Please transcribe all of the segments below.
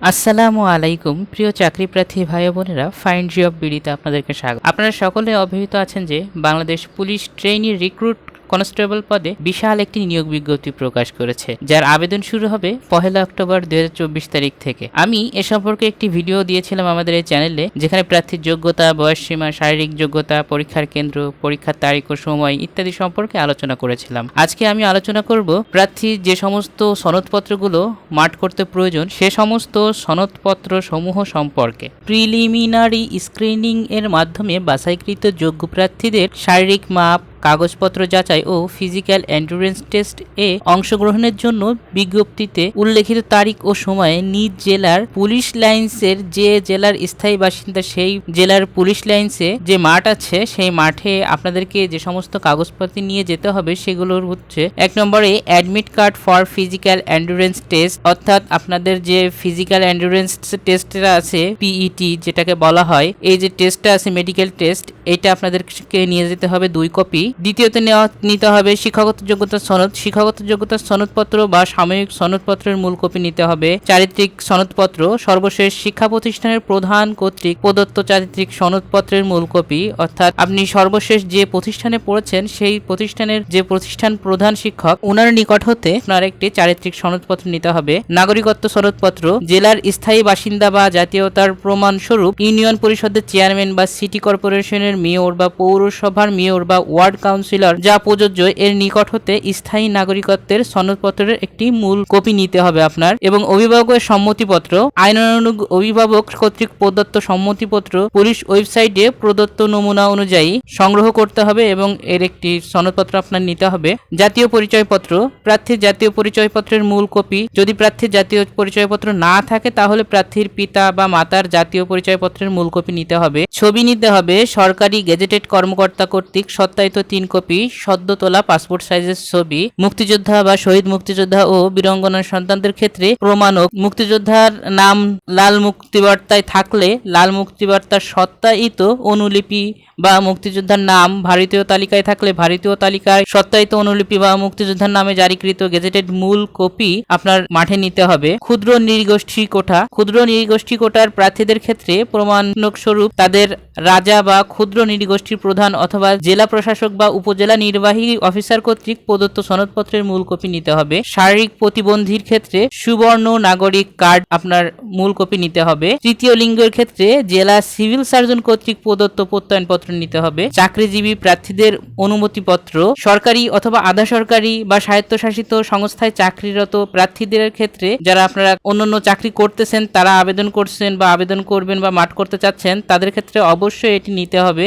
আসসালামু আলাইকুম, প্রিয় চাকরিপ্রার্থী ভাই বোনেরা ফাইন্ড জব বিডিতে আপনাদেরকে স্বাগত। আপনারা সকলে অবহিত আছেন যে Bangladesh police trainee recruit constable পদে বিশাল একটি নিয়োগ বিজ্ঞপ্তি প্রকাশ করেছে, যার আবেদন শুরু হবে পহেলা অক্টোবর দু হাজার চব্বিশ তারিখ থেকে। আমি এ সম্পর্কে একটি ভিডিও দিয়েছিলাম আমাদের এই চ্যানেলে, যেখানে প্রার্থীর যোগ্যতা বয়সসীমা শারীরিক যোগ্যতা, পরীক্ষার কেন্দ্র, পরীক্ষার তারিখ ও সময় ইত্যাদি সম্পর্কে আলোচনা করেছিলাম। আজকে আমি আলোচনা করব প্রার্থী যে সমস্ত সনদপত্রগুলো মাঠ করতে প্রয়োজন, সে সমস্ত সনদপত্র সমূহ সম্পর্কে। প্রিলিমিনারি স্ক্রিনিং এর মাধ্যমে বাছাইকৃত যোগ্য প্রার্থীদের শারীরিক মাপ কাগজপত্র যাচাই ও ফিজিক্যাল এন্ডুরেন্স টেস্ট এ অংশগ্রহণের জন্য বিজ্ঞপ্তিতে উল্লেখিত তারিখ ও সময়ে নিজ জেলার পুলিশ লাইন্সের যে জেলার স্থায়ী বাসিন্দা সেই জেলার পুলিশ লাইন্সে যে মাঠ আছে, সেই মাঠে আপনাদেরকে যে সমস্ত কাগজপত্র নিয়ে যেতে হবে সেগুলোর হচ্ছে এক নম্বরে admit card for physical endurance test, অর্থাৎ আপনাদের যে ফিজিক্যাল অ্যান্ডুরেন্স টেস্টটা আছে পিইটি যেটাকে বলা হয়, এই যে টেস্টটা আছে, মেডিকেল টেস্ট, এটা আপনাদেরকে নিয়ে যেতে হবে দুই কপি। দ্বিতীয়তে নেওয়া নিতে হবে শিক্ষাগত যোগ্যতার সনদ। শিক্ষাগত যোগ্যতার সনদপত্র বা সাময়িক সনদপত্রের মূল কপি নিতে হবে চারিত্রিক সনদপত্র। সর্বশেষ শিক্ষা প্রতিষ্ঠানের প্রধান কর্তৃক প্রদত্ত চারিত্রিক সনদপত্রের মূল কপি। অর্থাৎ আপনি সর্বশেষ যে প্রতিষ্ঠানে পড়েছেন, সেই প্রতিষ্ঠানের যে প্রতিষ্ঠান প্রধান শিক্ষক ওনার নিকট হতে আপনার একটি চারিত্রিক সনদপত্র নিতে হবে। নাগরিকত্ব সনদপত্র, জেলার স্থায়ী বাসিন্দা বা জাতীয়তার প্রমাণস্বরূপ ইউনিয়ন পরিষদের চেয়ারম্যান বা সিটি কর্পোরেশনের মেয়র বা পৌরসভার মেয়র বা ওয়ার্ড কাউন্সিলর যা প্রযোজ্য, এর নিকট হতে স্থায়ী নাগরিকত্বের সনদপত্রের একটি মূল কপি নিতে হবে আপনার। এবং অভিভাবকের সম্মতিপত্র, আইনানুগ অভিভাবক কর্তৃক প্রদত্ত সম্মতিপত্র, পুলিশ ওয়েবসাইটে প্রদত্ত নমুনা অনুযায়ী সংগ্রহ করতে হবে এবং এর একটি সনদপত্র আপনার নিতে হবে। জাতীয় পরিচয়পত্র, প্রার্থীর জাতীয় পরিচয়পত্রের মূল কপি, যদি প্রার্থীর জাতীয় পরিচয়পত্র না থাকে, তাহলে প্রার্থীর পিতা বা মাতার জাতীয় পরিচয়পত্রের মূল কপি নিতে হবে। ছবি নিতে হবে সরকারি গেজেটেড কর্মকর্তা কর্তৃক সত্যায়িত তিন কপি সদ্য তোলা পাসপোর্ট সাইজের ছবি, মুক্তিযোদ্ধা বা শহীদ মুক্তিযোদ্ধা ও বীরঙ্গনার সন্তানদের ক্ষেত্রে প্রমাণক। মুক্তিযোদ্ধার নাম লাল মুক্তিবার্তায় থাকলে লাল মুক্তিবার্তার সত্যায়িত অনুলিপি বা মুক্তিযোদ্ধার নাম ভারতীয় তালিকায় থাকলে ভারতীয় তালিকায় সত্যায়িত অনুলিপি বা মুক্তিযোদ্ধার নামে জারিকৃত গেজেটেড মূল কপি আপনার মাঠে নিতে হবে। ক্ষুদ্র নৃগোষ্ঠী কোঠা। ক্ষুদ্র নৃগোষ্ঠী কোটার প্রার্থীদের ক্ষেত্রে প্রমাণক স্বরূপ তাদের রাজা বা ক্ষুদ্র নৃগোষ্ঠীর প্রধান অথবা জেলা প্রশাসক বা উপজেলা নির্বাহী অফিসার কর্তৃক প্রদত্ত সনদপত্রের মূল কপি নিতে হবে। শারীরিক প্রতিবন্ধীর ক্ষেত্রে সুবর্ণ নাগরিক কার্ড আপনার মূল কপি নিতে হবে। তৃতীয় লিঙ্গের ক্ষেত্রে জেলা সিভিল সার্জন কর্তৃক প্রদত্ত প্রত্যয়নপত্র নিতে হবে। চাকরিজীবী প্রার্থীদের অনুমতিপত্র, সরকারি অথবা আধা সরকারি বা স্বায়ত্তশাসিত সংস্থায় চাকরিরত প্রার্থীদের ক্ষেত্রে যারা আপনারা অন্যান্য চাকরি করতেছেন, তারা আবেদন করছেন বা আবেদন করবেন বা মাঠ করতে চাচ্ছেন, তাদের ক্ষেত্রে অবশ্যই এটি নিতে হবে।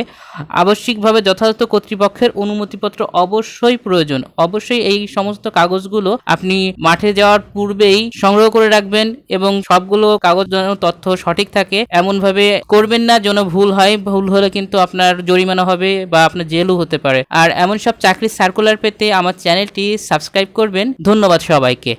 আবশ্যিকভাবে যথাযথ কর্তৃপক্ষের অনুমতিপত্র অবশ্যই প্রয়োজন। অবশ্যই এই সমস্ত কাগজগুলো আপনি মাঠে যাওয়ার পূর্বেই সংগ্রহ করে রাখবেন এবং সবগুলো কাগজ যেন তথ্য সঠিক থাকে, এমনভাবে করবেন না যেন ভুল হয়। ভুল হলে কিন্তু আপনার জরিমানা হবে বা আপনার জেলও হতে পারে। আর এমন সব চাকরির সার্কুলার পেতে আমার চ্যানেলটি সাবস্ক্রাইব করবেন। ধন্যবাদ সবাইকে।